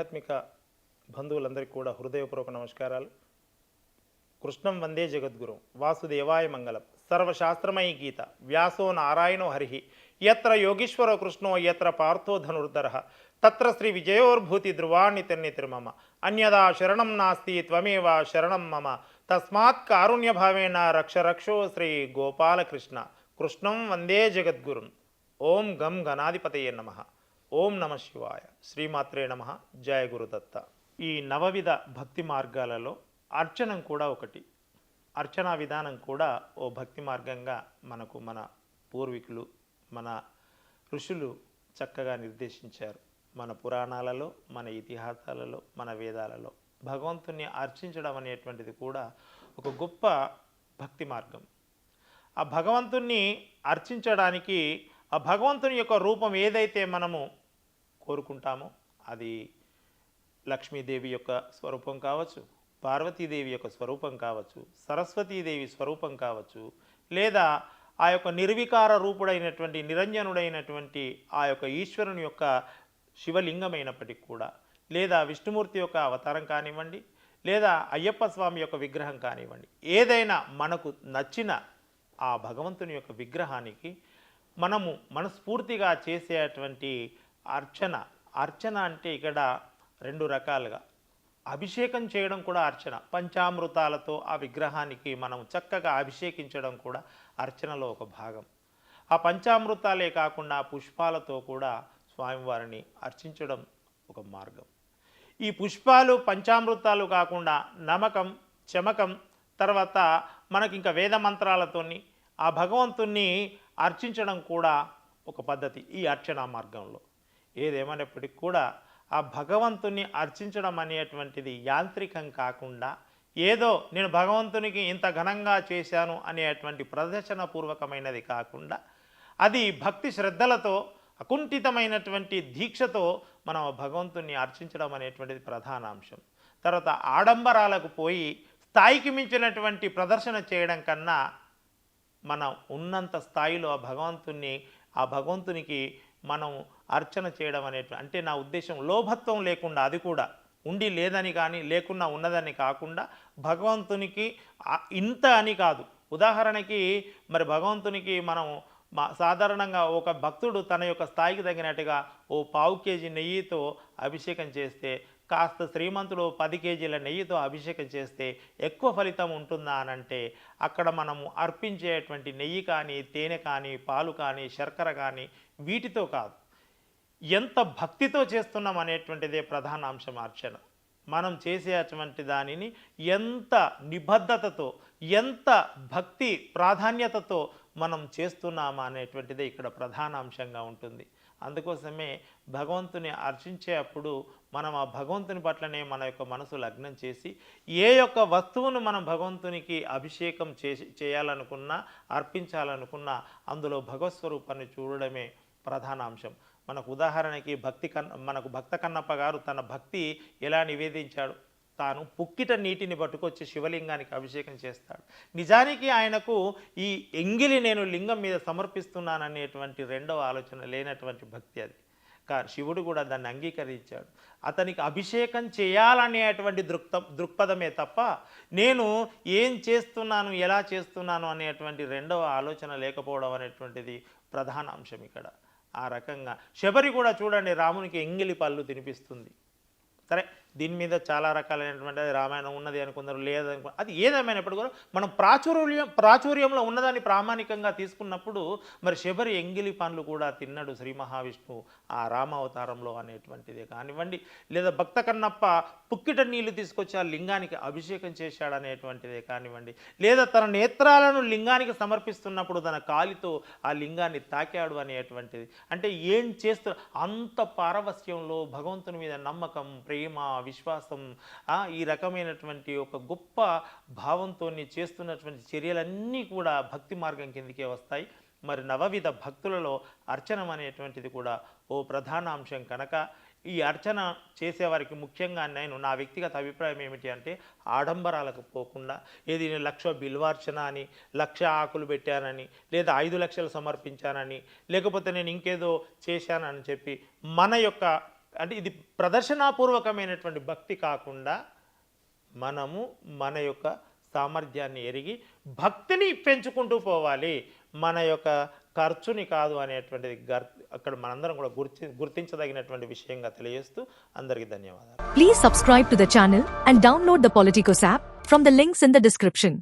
ఆధ్యాత్మిక బంధువులందరికీ కూడా హృదయపూర్వక నమస్కారాలు. కృష్ణం వందే జగద్గురు వాసుదేవాయ మంగళం. సర్వశాస్త్రమయీ గీత వ్యాసో నారాయణో హరి. ఎత్ర యోగీశ్వరో కృష్ణో ఎత్ర పార్థో ధనుర్ధర. తత్ర శ్రీ విజయోర్భూతి ధ్రువాణి తన్నితిర్మమ అన్యదా శరణం నాస్తి త్వమేవ శరణం మమ. తస్మాత్ కారుణ్యభావేన రక్ష రక్షో శ్రీ గోపాలకృష్ణ. కృష్ణం వందే జగద్గురుం ఓం గం గణాధిపతయే నమ. ఓం నమ శివాయ. శ్రీమాత్రే నమ. జయ గురుదత్త. ఈ నవవిధ భక్తి మార్గాలలో అర్చనం కూడా ఒకటి. అర్చనా విధానం కూడా ఓ భక్తి మార్గంగా మనకు మన పూర్వీకులు మన ఋషులు చక్కగా నిర్దేశించారు. మన పురాణాలలో మన ఇతిహాసాలలో మన వేదాలలో భగవంతుని అర్చించడం అనేటువంటిది కూడా ఒక గొప్ప భక్తి మార్గం. ఆ భగవంతుణ్ణి అర్చించడానికి ఆ భగవంతుని యొక్క రూపం ఏదైతే మనము కోరుకుంటామో. అది లక్ష్మీదేవి యొక్క స్వరూపం కావచ్చు పార్వతీదేవి యొక్క స్వరూపం కావచ్చు సరస్వతీదేవి స్వరూపం కావచ్చు లేదా ఆ యొక్క నిర్వికార రూపుడైనటువంటి నిరంజనుడైనటువంటి ఆ యొక్క ఈశ్వరుని యొక్క శివలింగమైనప్పటికీ కూడా లేదా విష్ణుమూర్తి యొక్క అవతారం కానివ్వండి లేదా అయ్యప్ప స్వామి యొక్క విగ్రహం కానివ్వండి ఏదైనా మనకు నచ్చిన ఆ భగవంతుని యొక్క విగ్రహానికి మనము మనస్ఫూర్తిగా చేసేటువంటి అర్చన. అర్చన అంటే ఇక్కడ రెండు రకాలుగా. అభిషేకం చేయడం కూడా అర్చన. పంచామృతాలతో ఆ విగ్రహానికి మనం చక్కగా అభిషేకించడం కూడా అర్చనలో ఒక భాగం. ఆ పంచామృతాలే కాకుండా పుష్పాలతో కూడా స్వామివారిని అర్చించడం ఒక మార్గం. ఈ పుష్పాలు పంచామృతాలు కాకుండా నమకం చమకం తర్వాత మనకి ఇంకా వేద మంత్రాలతోని ఆ భగవంతుణ్ణి అర్చించడం కూడా ఒక పద్ధతి ఈ అర్చనా మార్గంలో. ఏదేమైనప్పటికీ కూడా ఆ భగవంతుని అర్చించడం అనేటువంటిది యాంత్రికం కాకుండా ఏదో నేను భగవంతునికి ఇంత ఘనంగా చేశాను అనేటువంటి ప్రదర్శన పూర్వకమైనది కాకుండా అది భక్తి శ్రద్ధలతో అకుంఠితమైనటువంటి దీక్షతో మనం భగవంతుని అర్చించడం అనేటువంటిది ప్రధాన అంశం. తర్వాత ఆడంబరాలకు పోయి స్థాయికి మించినటువంటి ప్రదర్శన చేయడం కన్నా మనం ఉన్నంత స్థాయిలో ఆ భగవంతుణ్ణి ఆ భగవంతునికి మనం అర్చన చేయడం అనేటువంటి అంటే నా ఉద్దేశం లోభత్వం లేకుండా అది కూడా ఉండి లేదని కానీ లేకున్నా ఉన్నదని కాకుండా భగవంతునికి ఇంత అని కాదు. ఉదాహరణకి మరి భగవంతునికి మనం మా సాధారణంగా ఒక భక్తుడు తన యొక్క స్థాయికి తగినట్టుగా ఓ పావు కేజీ నెయ్యితో అభిషేకం చేస్తే కాస్త శ్రీమంతుడు పది కేజీల నెయ్యితో అభిషేకం చేస్తే ఎక్కువ ఫలితం ఉంటుందా అని అంటే అక్కడ మనము అర్పించేటువంటి నెయ్యి కానీ తేనె కానీ పాలు కానీ శర్కర కానీ వీటితో కాదు. ఎంత భక్తితో చేస్తున్నాం అనేటువంటిదే ప్రధాన అంశం అర్చన. మనం చేసేటువంటి దానిని ఎంత నిబద్ధతతో ఎంత భక్తి ప్రాధాన్యతతో మనం చేస్తున్నామా అనేటువంటిదే ఇక్కడ ప్రధాన అంశంగా ఉంటుంది. అందుకోసమే భగవంతుని అర్చించే అప్పుడు మనం ఆ భగవంతుని పట్లనే మన యొక్క మనసు లగ్నం చేసి ఏ యొక్క వస్తువును మనం భగవంతునికి అభిషేకం చేసి చేయాలనుకున్నా అర్పించాలనుకున్నా అందులో భగవత్ స్వరూపాన్ని చూడడమే ప్రధాన అంశం. మనకు ఉదాహరణకి భక్తి కన్న మనకు భక్త కన్నప్ప గారు తన భక్తి ఎలా నివేదించాడు? తాను పుక్కిట నీటిని పట్టుకొచ్చి శివలింగానికి అభిషేకం చేస్తాడు. నిజానికి ఆయనకు ఈ ఎంగిలి నేను లింగం మీద సమర్పిస్తున్నాననేటువంటి రెండవ ఆలోచన లేనటువంటి భక్తి అది. కా శివుడు కూడా దాన్ని అంగీకరించాడు. అతనికి అభిషేకం చేయాలనేటువంటి దృక్త దృక్పథమే తప్ప నేను ఏం చేస్తున్నాను ఎలా చేస్తున్నాను అనేటువంటి రెండవ ఆలోచన లేకపోవడం అనేటువంటిది ప్రధాన అంశం ఇక్కడ. ఆ రకంగా శబరి కూడా చూడండి రామునికి ఎంగిలి పళ్ళు తినిపిస్తుంది. సరే దీని మీద చాలా రకాలైనటువంటి రామాయణం ఉన్నది అని కొందరు లేదని అది ఏదేమైనప్పుడు కూడా మనం ప్రాచుర్యం ప్రాచుర్యంలో ఉన్నదాన్ని ప్రామాణికంగా తీసుకున్నప్పుడు మరి శబరి ఎంగిలి పండ్లు కూడా తిన్నాడు శ్రీ మహావిష్ణువు ఆ రామావతారంలో అనేటువంటిదే. కానివ్వండి లేదా భక్త కన్నప్ప పుక్కిట నీళ్ళు తీసుకొచ్చి ఆ లింగానికి అభిషేకం చేశాడు అనేటువంటిదే కానివ్వండి లేదా తన నేత్రాలను లింగానికి సమర్పిస్తున్నప్పుడు తన కాలితో ఆ లింగాన్ని తాకాడు అనేటువంటిది. అంటే ఏం చేస్తూ అంత పారవస్యంలో భగవంతుని మీద నమ్మకం ప్రేమ విశ్వాసం ఈ రకమైనటువంటి ఒక గొప్ప భావంతో చేస్తున్నటువంటి చర్యలన్నీ కూడా భక్తి మార్గం కిందకే వస్తాయి. మరి నవవిధ భక్తులలో అర్చనం అనేటువంటిది కూడా ఓ ప్రధాన అంశం కనుక. ఈ అర్చన చేసేవారికి ముఖ్యంగా నేను నా వ్యక్తిగత అభిప్రాయం ఏమిటి అంటే ఆడంబరాలకు పోకుండా ఏది నేను లక్ష బిల్వార్చన అని లక్ష ఆకులు పెట్టానని లేదా ఐదు లక్షలు సమర్పించానని లేకపోతే నేను ఇంకేదో చేశానని చెప్పి మన యొక్క అంటే ఇది ప్రదర్శనాపూర్వకమైనటువంటి భక్తి కాకుండా మనము మన యొక్క సామర్థ్యాన్ని ఎరిగి భక్తిని పెంచుకుంటూ పోవాలి. మన యొక్క ఖర్చుని కాదు అనేటువంటిది గర్ అక్కడ మనందరం కూడా గుర్తి గుర్తించదగినటువంటి విషయంగా తెలియజేస్తూ అందరికీ ధన్యవాదాలు. Please subscribe to the channel and download the Politicos app from the links in the description